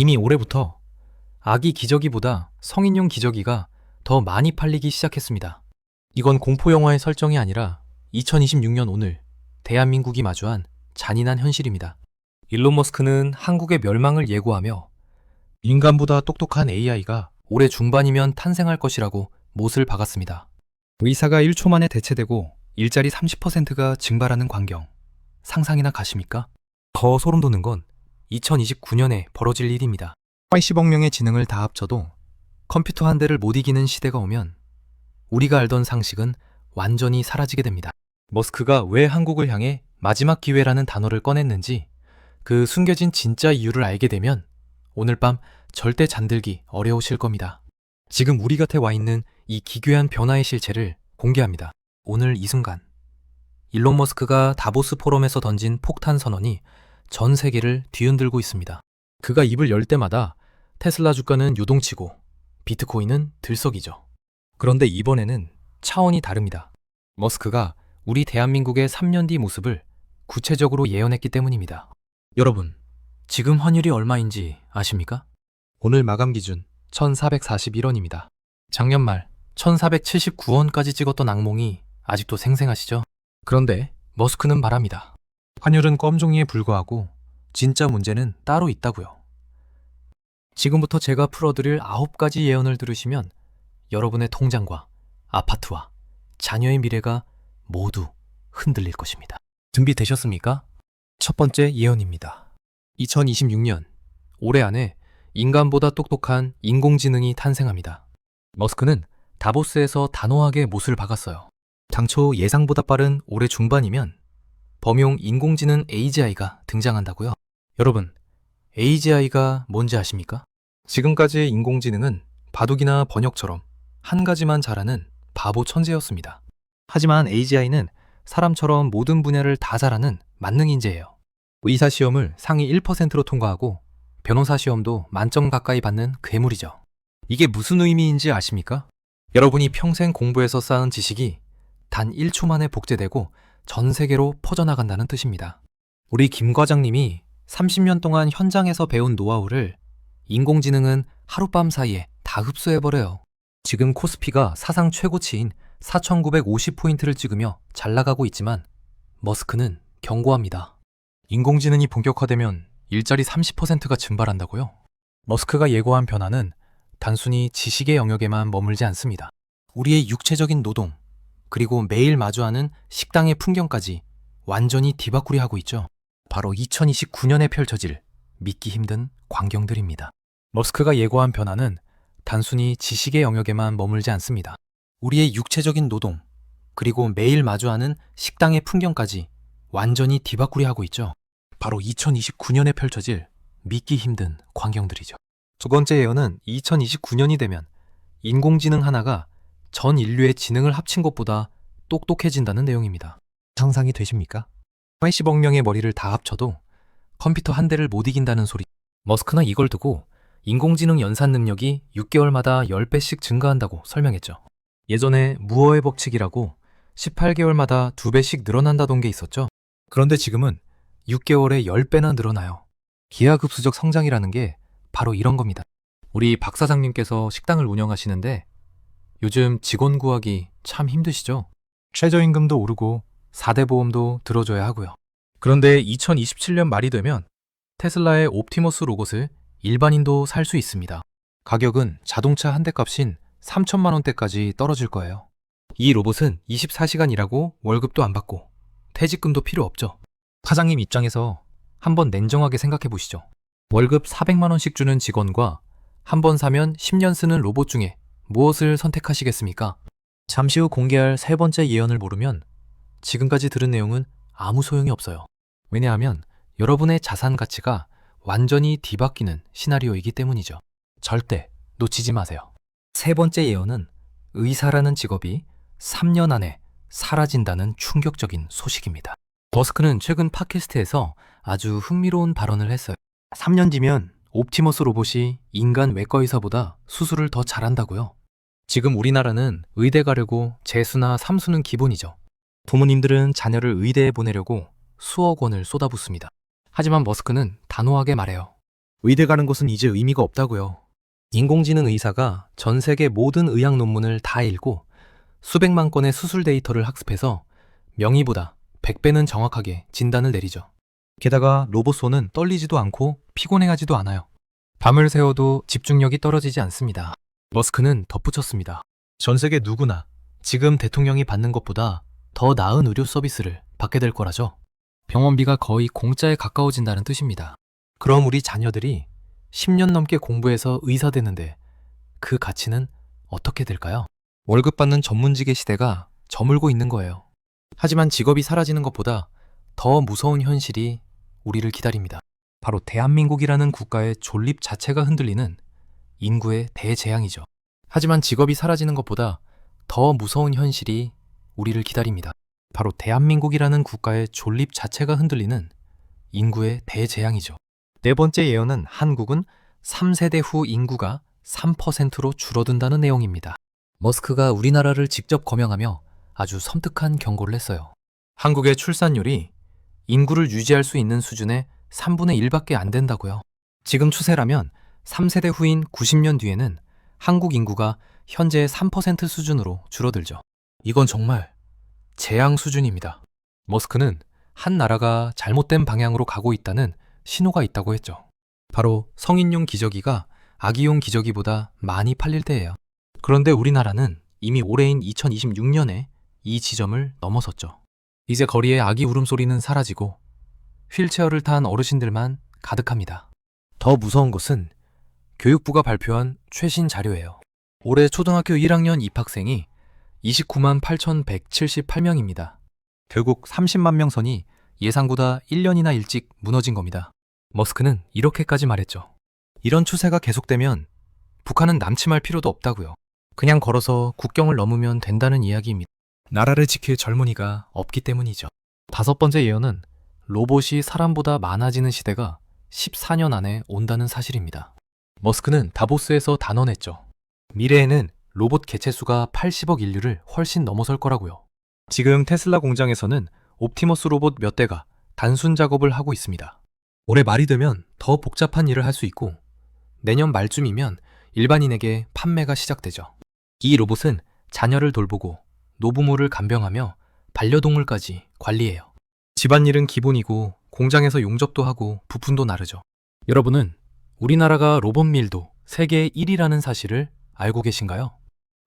이미 올해부터 아기 기저귀보다 성인용 기저귀가 더 많이 팔리기 시작했습니다. 이건 공포영화의 설정이 아니라 2026년 오늘 대한민국이 마주한 잔인한 현실입니다. 일론 머스크는 한국의 멸망을 예고하며 인간보다 똑똑한 AI가 올해 중반이면 탄생할 것이라고 못을 박았습니다. 의사가 1초 만에 대체되고 일자리 30%가 증발하는 광경. 상상이나 가십니까? 더 소름 돋는 건 2029년에 벌어질 일입니다. 80억 명의 지능을 다 합쳐도 컴퓨터 한 대를 못 이기는 시대가 오면 우리가 알던 상식은 완전히 사라지게 됩니다. 머스크가 왜 한국을 향해 마지막 기회라는 단어를 꺼냈는지 그 숨겨진 진짜 이유를 알게 되면 오늘 밤 절대 잠들기 어려우실 겁니다. 지금 우리 곁에 와 있는 이 기괴한 변화의 실체를 공개합니다. 오늘 이 순간 일론 머스크가 다보스 포럼에서 던진 폭탄 선언이 전 세계를 뒤흔들고 있습니다. 그가 입을 열 때마다 테슬라 주가는 요동치고 비트코인은 들썩이죠. 그런데 이번에는 차원이 다릅니다. 머스크가 우리 대한민국의 3년 뒤 모습을 구체적으로 예언했기 때문입니다. 여러분, 지금 환율이 얼마인지 아십니까? 오늘 마감 기준 1441원입니다. 작년 말 1479원까지 찍었던 악몽이 아직도 생생하시죠? 그런데 머스크는 말합니다. 환율은 껌종이에 불과하고 진짜 문제는 따로 있다고요. 지금부터 제가 풀어드릴 아홉 가지 예언을 들으시면 여러분의 통장과 아파트와 자녀의 미래가 모두 흔들릴 것입니다. 준비되셨습니까? 첫 번째 예언입니다. 2026년 올해 안에 인간보다 똑똑한 인공지능이 탄생합니다. 머스크는 다보스에서 단호하게 못을 박았어요. 당초 예상보다 빠른 올해 중반이면 범용 인공지능 AGI가 등장한다고요. 여러분, AGI가 뭔지 아십니까? 지금까지의 인공지능은 바둑이나 번역처럼 한 가지만 잘하는 바보 천재였습니다. 하지만 AGI는 사람처럼 모든 분야를 다 잘하는 만능 인재예요. 의사 시험을 상위 1%로 통과하고 변호사 시험도 만점 가까이 받는 괴물이죠. 이게 무슨 의미인지 아십니까? 여러분이 평생 공부해서 쌓은 지식이 단 1초 만에 복제되고 전 세계로 퍼져나간다는 뜻입니다. 우리 김 과장님이 30년 동안 현장에서 배운 노하우를 인공지능은 하룻밤 사이에 다 흡수해버려요. 지금 코스피가 사상 최고치인 4,950포인트를 찍으며 잘 나가고 있지만 머스크는 경고합니다. 인공지능이 본격화되면 일자리 30%가 증발한다고요? 머스크가 예고한 변화는 단순히 지식의 영역에만 머물지 않습니다. 우리의 육체적인 노동, 그리고 매일 마주하는 식당의 풍경까지 완전히 뒤바꾸리하고 있죠. 바로 2029년에 펼쳐질 믿기 힘든 광경들입니다. 머스크가 예고한 변화는 단순히 지식의 영역에만 머물지 않습니다. 우리의 육체적인 노동, 그리고 매일 마주하는 식당의 풍경까지 완전히 뒤바꾸리하고 있죠. 바로 2029년에 펼쳐질 믿기 힘든 광경들이죠. 두 번째 예언은 2029년이 되면 인공지능 하나가 전 인류의 지능을 합친 것보다 똑똑해진다는 내용입니다. 상상이 되십니까? 80억 명의 머리를 다 합쳐도 컴퓨터 한 대를 못 이긴다는 소리. 머스크나 이걸 두고 인공지능 연산 능력이 6개월마다 10배씩 증가한다고 설명했죠. 예전에 무어의 법칙이라고 18개월마다 2배씩 늘어난다던 게 있었죠. 그런데 지금은 6개월에 10배나 늘어나요. 기하급수적 성장이라는 게 바로 이런 겁니다. 우리 박 사장님께서 식당을 운영하시는데 요즘 직원 구하기 참 힘드시죠? 최저임금도 오르고 4대 보험도 들어줘야 하고요. 그런데 2027년 말이 되면 테슬라의 옵티머스 로봇을 일반인도 살 수 있습니다. 가격은 자동차 한 대 값인 3천만 원대까지 떨어질 거예요. 이 로봇은 24시간 일하고 월급도 안 받고 퇴직금도 필요 없죠. 사장님 입장에서 한번 냉정하게 생각해 보시죠. 월급 400만 원씩 주는 직원과 한 번 사면 10년 쓰는 로봇 중에 무엇을 선택하시겠습니까? 잠시 후 공개할 세 번째 예언을 모르면 지금까지 들은 내용은 아무 소용이 없어요. 왜냐하면 여러분의 자산 가치가 완전히 뒤바뀌는 시나리오이기 때문이죠. 절대 놓치지 마세요. 세 번째 예언은 의사라는 직업이 3년 안에 사라진다는 충격적인 소식입니다. 버스크는 최근 팟캐스트에서 아주 흥미로운 발언을 했어요. 3년 뒤면 옵티머스 로봇이 인간 외과 의사보다 수술을 더 잘한다고요. 지금 우리나라는 의대 가려고 재수나 삼수는 기본이죠. 부모님들은 자녀를 의대에 보내려고 수억 원을 쏟아붓습니다. 하지만 머스크는 단호하게 말해요. 의대 가는 것은 이제 의미가 없다고요. 인공지능 의사가 전 세계 모든 의학 논문을 다 읽고 수백만 건의 수술 데이터를 학습해서 명의보다 100배는 정확하게 진단을 내리죠. 게다가 로봇 손은 떨리지도 않고 피곤해하지도 않아요. 밤을 새워도 집중력이 떨어지지 않습니다. 머스크는 덧붙였습니다. 전 세계 누구나 지금 대통령이 받는 것보다 더 나은 의료 서비스를 받게 될 거라죠. 병원비가 거의 공짜에 가까워진다는 뜻입니다. 그럼 우리 자녀들이 10년 넘게 공부해서 의사 되는데 그 가치는 어떻게 될까요? 월급 받는 전문직의 시대가 저물고 있는 거예요. 하지만 직업이 사라지는 것보다 더 무서운 현실이 우리를 기다립니다. 바로 대한민국이라는 국가의 존립 자체가 흔들리는 인구의 대재앙이죠. 하지만 직업이 사라지는 것보다 더 무서운 현실이 우리를 기다립니다. 바로 대한민국이라는 국가의 존립 자체가 흔들리는 인구의 대재앙이죠. 네 번째 예언은 한국은 3세대 후 인구가 3%로 줄어든다는 내용입니다. 머스크가 우리나라를 직접 거명하며 아주 섬뜩한 경고를 했어요. 한국의 출산율이 인구를 유지할 수 있는 수준의 3분의 1밖에 안 된다고요. 지금 추세라면 3세대 후인 90년 뒤에는 한국 인구가 현재의 3% 수준으로 줄어들죠. 이건 정말 재앙 수준입니다. 머스크는 한 나라가 잘못된 방향으로 가고 있다는 신호가 있다고 했죠. 바로 성인용 기저귀가 아기용 기저귀보다 많이 팔릴 때예요. 그런데 우리나라는 이미 올해인 2026년에 이 지점을 넘어섰죠. 이제 거리에 아기 울음소리는 사라지고 휠체어를 탄 어르신들만 가득합니다. 더 무서운 것은 교육부가 발표한 최신 자료예요. 올해 초등학교 1학년 입학생이 29만 8,178명입니다. 결국 30만 명 선이 예상보다 1년이나 일찍 무너진 겁니다. 머스크는 이렇게까지 말했죠. 이런 추세가 계속되면 북한은 남침할 필요도 없다고요. 그냥 걸어서 국경을 넘으면 된다는 이야기입니다. 나라를 지킬 젊은이가 없기 때문이죠. 다섯 번째 예언은 로봇이 사람보다 많아지는 시대가 14년 안에 온다는 사실입니다. 머스크는 다보스에서 단언했죠. 미래에는 로봇 개체수가 80억 인류를 훨씬 넘어설 거라고요. 지금 테슬라 공장에서는 옵티머스 로봇 몇 대가 단순 작업을 하고 있습니다. 올해 말이 되면 더 복잡한 일을 할 수 있고 내년 말쯤이면 일반인에게 판매가 시작되죠. 이 로봇은 자녀를 돌보고 노부모를 간병하며 반려동물까지 관리해요. 집안일은 기본이고 공장에서 용접도 하고 부품도 나르죠. 여러분은 우리나라가 로봇 밀도 세계 1위라는 사실을 알고 계신가요?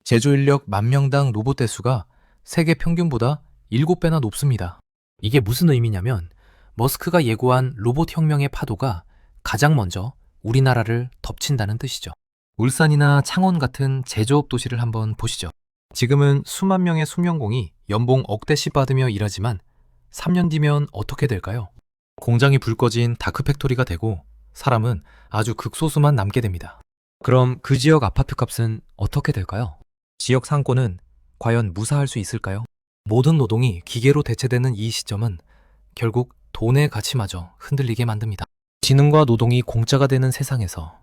제조 인력 만 명당 로봇 대수가 세계 평균보다 7배나 높습니다. 이게 무슨 의미냐면 머스크가 예고한 로봇 혁명의 파도가 가장 먼저 우리나라를 덮친다는 뜻이죠. 울산이나 창원 같은 제조업 도시를 한번 보시죠. 지금은 수만 명의 숙련공이 연봉 억대씩 받으며 일하지만 3년 뒤면 어떻게 될까요? 공장이 불 꺼진 다크팩토리가 되고 사람은 아주 극소수만 남게 됩니다. 그럼 그 지역 아파트 값은 어떻게 될까요? 지역 상권은 과연 무사할 수 있을까요? 모든 노동이 기계로 대체되는 이 시점은 결국 돈의 가치마저 흔들리게 만듭니다. 지능과 노동이 공짜가 되는 세상에서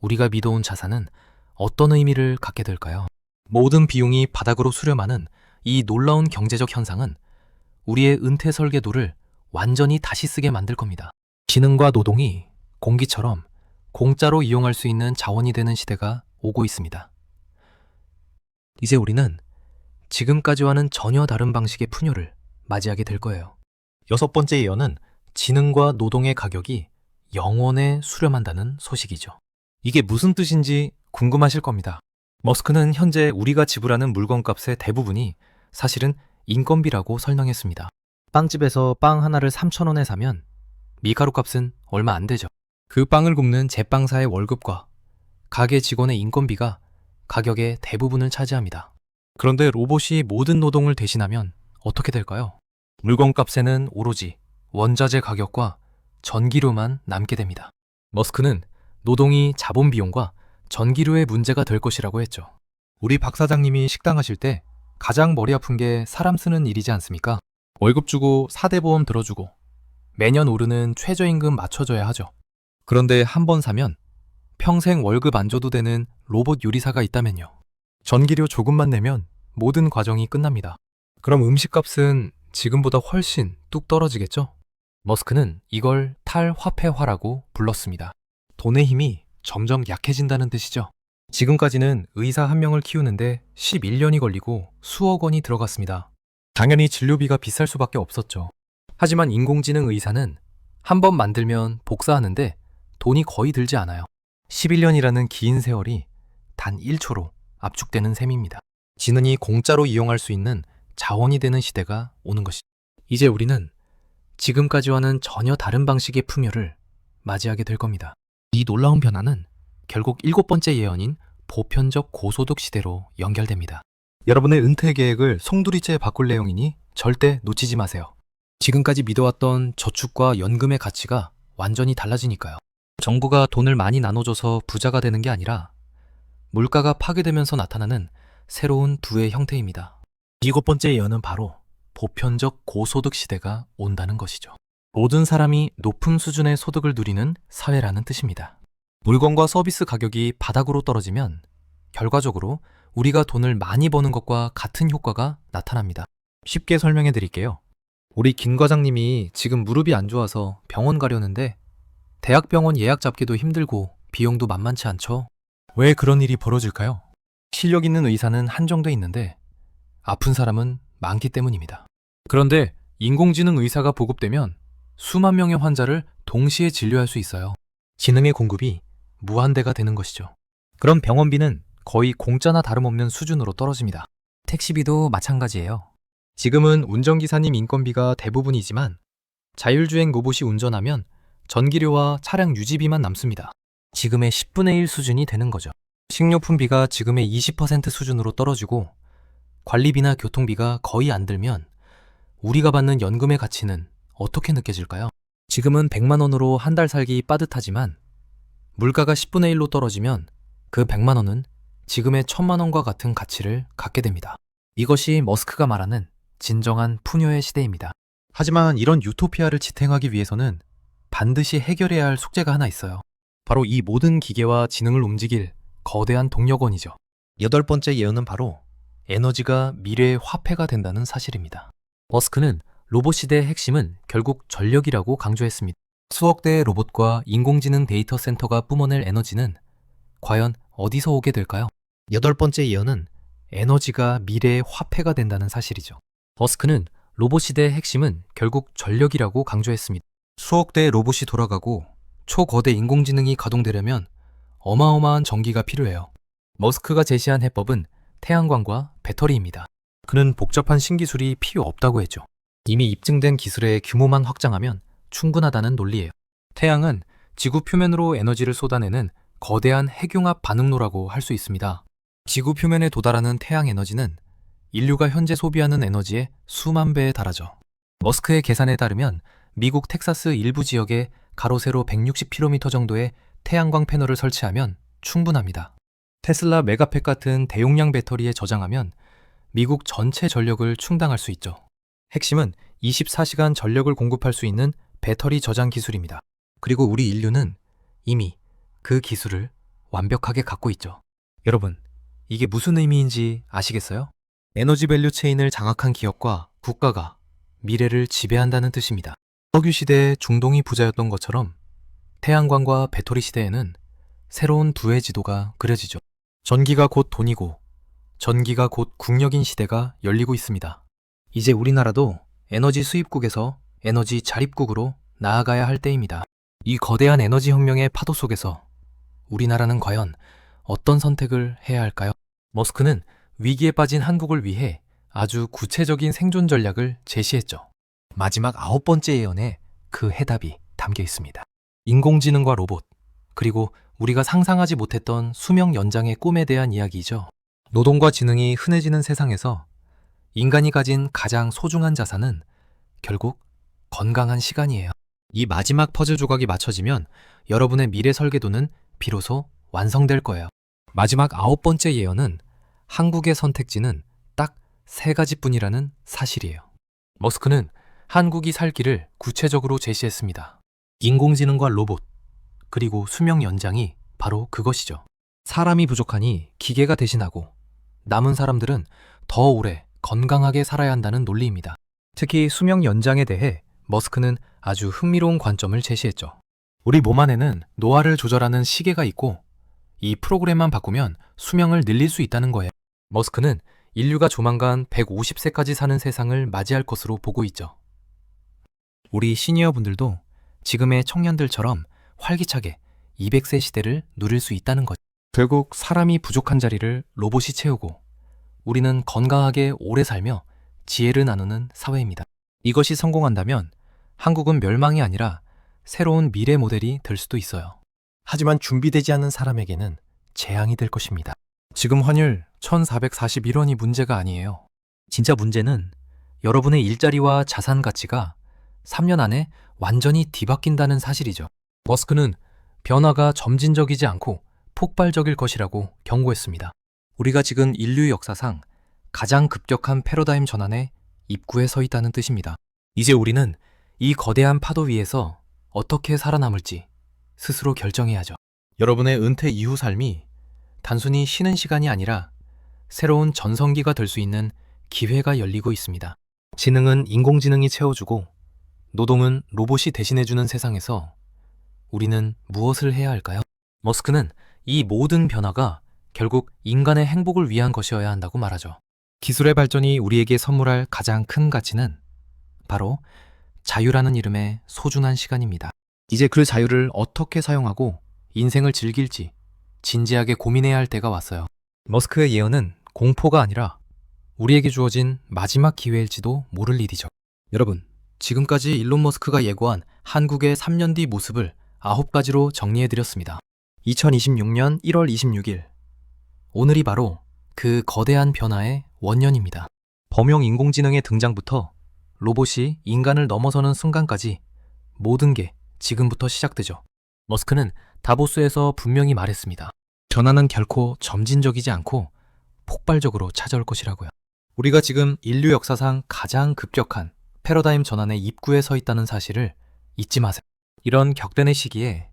우리가 믿어온 자산은 어떤 의미를 갖게 될까요? 모든 비용이 바닥으로 수렴하는 이 놀라운 경제적 현상은 우리의 은퇴 설계도를 완전히 다시 쓰게 만들 겁니다. 지능과 노동이 공기처럼 공짜로 이용할 수 있는 자원이 되는 시대가 오고 있습니다. 이제 우리는 지금까지와는 전혀 다른 방식의 푸뇨를 맞이하게 될 거예요. 여섯 번째 예언은 지능과 노동의 가격이 영원에 수렴한다는 소식이죠. 이게 무슨 뜻인지 궁금하실 겁니다. 머스크는 현재 우리가 지불하는 물건값의 대부분이 사실은 인건비라고 설명했습니다. 빵집에서 빵 하나를 3,000원에 사면 밀가루 값은 얼마 안 되죠. 그 빵을 굽는 제빵사의 월급과 가게 직원의 인건비가 가격의 대부분을 차지합니다. 그런데 로봇이 모든 노동을 대신하면 어떻게 될까요? 물건값에는 오로지 원자재 가격과 전기료만 남게 됩니다. 머스크는 노동이 자본 비용과 전기료의 문제가 될 것이라고 했죠. 우리 박 사장님이 식당 하실 때 가장 머리 아픈 게 사람 쓰는 일이지 않습니까? 월급 주고 사대 보험 들어주고 매년 오르는 최저임금 맞춰줘야 하죠. 그런데 한 번 사면 평생 월급 안 줘도 되는 로봇 요리사가 있다면요. 전기료 조금만 내면 모든 과정이 끝납니다. 그럼 음식값은 지금보다 훨씬 뚝 떨어지겠죠? 머스크는 이걸 탈화폐화라고 불렀습니다. 돈의 힘이 점점 약해진다는 뜻이죠. 지금까지는 의사 한 명을 키우는데 11년이 걸리고 수억 원이 들어갔습니다. 당연히 진료비가 비쌀 수밖에 없었죠. 하지만 인공지능 의사는 한 번 만들면 복사하는데 돈이 거의 들지 않아요. 11년이라는 긴 세월이 단 1초로 압축되는 셈입니다. 지능이 공짜로 이용할 수 있는 자원이 되는 시대가 오는 것이죠. 이제 우리는 지금까지와는 전혀 다른 방식의 풍요를 맞이하게 될 겁니다. 이 놀라운 변화는 결국 일곱 번째 예언인 보편적 고소득 시대로 연결됩니다. 여러분의 은퇴 계획을 송두리째 바꿀 내용이니 절대 놓치지 마세요. 지금까지 믿어왔던 저축과 연금의 가치가 완전히 달라지니까요. 정부가 돈을 많이 나눠줘서 부자가 되는 게 아니라 물가가 파괴되면서 나타나는 새로운 부의 형태입니다. 일곱 번째 예언은 바로 보편적 고소득 시대가 온다는 것이죠. 모든 사람이 높은 수준의 소득을 누리는 사회라는 뜻입니다. 물건과 서비스 가격이 바닥으로 떨어지면 결과적으로 우리가 돈을 많이 버는 것과 같은 효과가 나타납니다. 쉽게 설명해 드릴게요. 우리 김 과장님이 지금 무릎이 안 좋아서 병원 가려는데 대학병원 예약 잡기도 힘들고 비용도 만만치 않죠. 왜 그런 일이 벌어질까요? 실력 있는 의사는 한정돼 있는데 아픈 사람은 많기 때문입니다. 그런데 인공지능 의사가 보급되면 수만 명의 환자를 동시에 진료할 수 있어요. 지능의 공급이 무한대가 되는 것이죠. 그럼 병원비는 거의 공짜나 다름없는 수준으로 떨어집니다. 택시비도 마찬가지예요. 지금은 운전기사님 인건비가 대부분이지만 자율주행 로봇이 운전하면 전기료와 차량 유지비만 남습니다. 지금의 10분의 1 수준이 되는 거죠. 식료품비가 지금의 20% 수준으로 떨어지고 관리비나 교통비가 거의 안 들면 우리가 받는 연금의 가치는 어떻게 느껴질까요? 지금은 100만 원으로 한 달 살기 빠듯하지만 물가가 10분의 1로 떨어지면 그 100만 원은 지금의 1000만 원과 같은 가치를 갖게 됩니다. 이것이 머스크가 말하는 진정한 푸뇨의 시대입니다. 하지만 이런 유토피아를 지탱하기 위해서는 반드시 해결해야 할 숙제가 하나 있어요. 바로 이 모든 기계와 지능을 움직일 거대한 동력원이죠. 여덟 번째 예언은 바로 에너지가 미래의 화폐가 된다는 사실입니다. 머스크는 로봇 시대의 핵심은 결국 전력이라고 강조했습니다. 수억 대의 로봇과 인공지능 데이터 센터가 뿜어낼 에너지는 과연 어디서 오게 될까요? 여덟 번째 예언은 에너지가 미래의 화폐가 된다는 사실이죠. 머스크는 로봇 시대의 핵심은 결국 전력이라고 강조했습니다. 수억 대의 로봇이 돌아가고 초거대 인공지능이 가동되려면 어마어마한 전기가 필요해요. 머스크가 제시한 해법은 태양광과 배터리입니다. 그는 복잡한 신기술이 필요 없다고 했죠. 이미 입증된 기술의 규모만 확장하면 충분하다는 논리예요. 태양은 지구 표면으로 에너지를 쏟아내는 거대한 핵융합 반응로라고 할 수 있습니다. 지구 표면에 도달하는 태양 에너지는 인류가 현재 소비하는 에너지의 수만 배에 달하죠. 머스크의 계산에 따르면 미국 텍사스 일부 지역에 가로 세로 160km 정도의 태양광 패널을 설치하면 충분합니다. 테슬라 메가팩 같은 대용량 배터리에 저장하면 미국 전체 전력을 충당할 수 있죠. 핵심은 24시간 전력을 공급할 수 있는 배터리 저장 기술입니다. 그리고 우리 인류는 이미 그 기술을 완벽하게 갖고 있죠. 여러분, 이게 무슨 의미인지 아시겠어요? 에너지 밸류 체인을 장악한 기업과 국가가 미래를 지배한다는 뜻입니다. 석유 시대의 중동이 부자였던 것처럼 태양광과 배터리 시대에는 새로운 두의 지도가 그려지죠. 전기가 곧 돈이고 전기가 곧 국력인 시대가 열리고 있습니다. 이제 우리나라도 에너지 수입국에서 에너지 자립국으로 나아가야 할 때입니다. 이 거대한 에너지 혁명의 파도 속에서 우리나라는 과연 어떤 선택을 해야 할까요? 머스크는 위기에 빠진 한국을 위해 아주 구체적인 생존 전략을 제시했죠. 마지막 아홉 번째 예언에 그 해답이 담겨 있습니다. 인공지능과 로봇, 그리고 우리가 상상하지 못했던 수명 연장의 꿈에 대한 이야기이죠. 노동과 지능이 흔해지는 세상에서 인간이 가진 가장 소중한 자산은 결국 건강한 시간이에요. 이 마지막 퍼즐 조각이 맞춰지면 여러분의 미래 설계도는 비로소 완성될 거예요. 마지막 아홉 번째 예언은 한국의 선택지는 딱 세 가지뿐이라는 사실이에요. 머스크는 한국이 살 길을 구체적으로 제시했습니다. 인공지능과 로봇, 그리고 수명 연장이 바로 그것이죠. 사람이 부족하니 기계가 대신하고 남은 사람들은 더 오래 건강하게 살아야 한다는 논리입니다. 특히 수명 연장에 대해 머스크는 아주 흥미로운 관점을 제시했죠. 우리 몸 안에는 노화를 조절하는 시계가 있고 이 프로그램만 바꾸면 수명을 늘릴 수 있다는 거예요. 머스크는 인류가 조만간 150세까지 사는 세상을 맞이할 것으로 보고 있죠. 우리 시니어 분들도 지금의 청년들처럼 활기차게 200세 시대를 누릴 수 있다는 것. 결국 사람이 부족한 자리를 로봇이 채우고 우리는 건강하게 오래 살며 지혜를 나누는 사회입니다. 이것이 성공한다면 한국은 멸망이 아니라 새로운 미래 모델이 될 수도 있어요. 하지만 준비되지 않은 사람에게는 재앙이 될 것입니다. 지금 환율 1441원이 문제가 아니에요. 진짜 문제는 여러분의 일자리와 자산 가치가 3년 안에 완전히 뒤바뀐다는 사실이죠. 머스크는 변화가 점진적이지 않고 폭발적일 것이라고 경고했습니다. 우리가 지금 인류 역사상 가장 급격한 패러다임 전환의 입구에 서 있다는 뜻입니다. 이제 우리는 이 거대한 파도 위에서 어떻게 살아남을지 스스로 결정해야죠. 여러분의 은퇴 이후 삶이 단순히 쉬는 시간이 아니라 새로운 전성기가 될 수 있는 기회가 열리고 있습니다. 지능은 인공지능이 채워주고 노동은 로봇이 대신해주는 세상에서 우리는 무엇을 해야 할까요? 머스크는 이 모든 변화가 결국 인간의 행복을 위한 것이어야 한다고 말하죠. 기술의 발전이 우리에게 선물할 가장 큰 가치는 바로 자유라는 이름의 소중한 시간입니다. 이제 그 자유를 어떻게 사용하고 인생을 즐길지 진지하게 고민해야 할 때가 왔어요. 머스크의 예언은 공포가 아니라 우리에게 주어진 마지막 기회일지도 모를 일이죠. 여러분, 지금까지 일론 머스크가 예고한 한국의 3년 뒤 모습을 9가지로 정리해드렸습니다. 2026년 1월 26일. 오늘이 바로 그 거대한 변화의 원년입니다. 범용 인공지능의 등장부터 로봇이 인간을 넘어서는 순간까지 모든 게 지금부터 시작되죠. 머스크는 다보스에서 분명히 말했습니다. 변화는 결코 점진적이지 않고 폭발적으로 찾아올 것이라고요. 우리가 지금 인류 역사상 가장 급격한 패러다임 전환의 입구에 서 있다는 사실을 잊지 마세요. 이런 격변의 시기에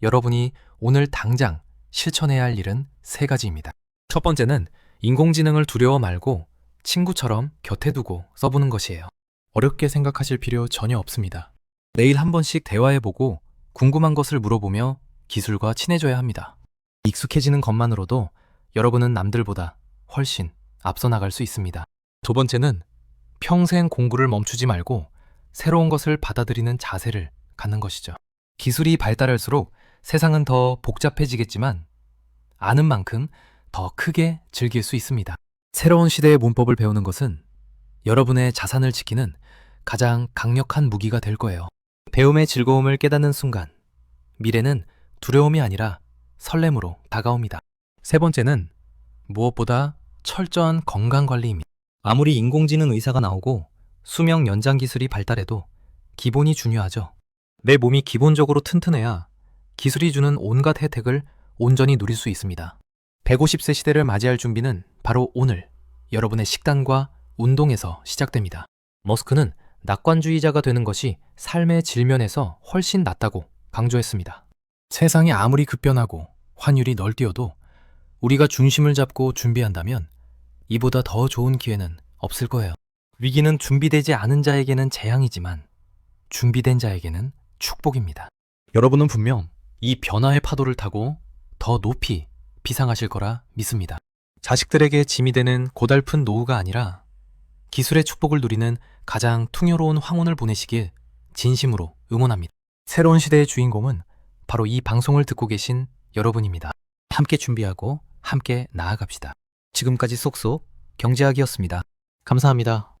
여러분이 오늘 당장 실천해야 할 일은 세 가지입니다. 첫 번째는 인공지능을 두려워 말고 친구처럼 곁에 두고 써보는 것이에요. 어렵게 생각하실 필요 전혀 없습니다. 매일 한 번씩 대화해보고 궁금한 것을 물어보며 기술과 친해져야 합니다. 익숙해지는 것만으로도 여러분은 남들보다 훨씬 앞서 나갈 수 있습니다. 두 번째는 평생 공부를 멈추지 말고 새로운 것을 받아들이는 자세를 갖는 것이죠. 기술이 발달할수록 세상은 더 복잡해지겠지만 아는 만큼 더 크게 즐길 수 있습니다. 새로운 시대의 문법을 배우는 것은 여러분의 자산을 지키는 가장 강력한 무기가 될 거예요. 배움의 즐거움을 깨닫는 순간, 미래는 두려움이 아니라 설렘으로 다가옵니다. 세 번째는 무엇보다 철저한 건강 관리입니다. 아무리 인공지능 의사가 나오고 수명 연장 기술이 발달해도 기본이 중요하죠. 내 몸이 기본적으로 튼튼해야 기술이 주는 온갖 혜택을 온전히 누릴 수 있습니다. 150세 시대를 맞이할 준비는 바로 오늘 여러분의 식단과 운동에서 시작됩니다. 머스크는 낙관주의자가 되는 것이 삶의 질면에서 훨씬 낫다고 강조했습니다. 세상이 아무리 급변하고 환율이 널뛰어도 우리가 중심을 잡고 준비한다면 이보다 더 좋은 기회는 없을 거예요. 위기는 준비되지 않은 자에게는 재앙이지만 준비된 자에게는 축복입니다. 여러분은 분명 이 변화의 파도를 타고 더 높이 비상하실 거라 믿습니다. 자식들에게 짐이 되는 고달픈 노후가 아니라 기술의 축복을 누리는 가장 풍요로운 황혼을 보내시길 진심으로 응원합니다. 새로운 시대의 주인공은 바로 이 방송을 듣고 계신 여러분입니다. 함께 준비하고 함께 나아갑시다. 지금까지 쏙쏙 경제학이었습니다. 감사합니다.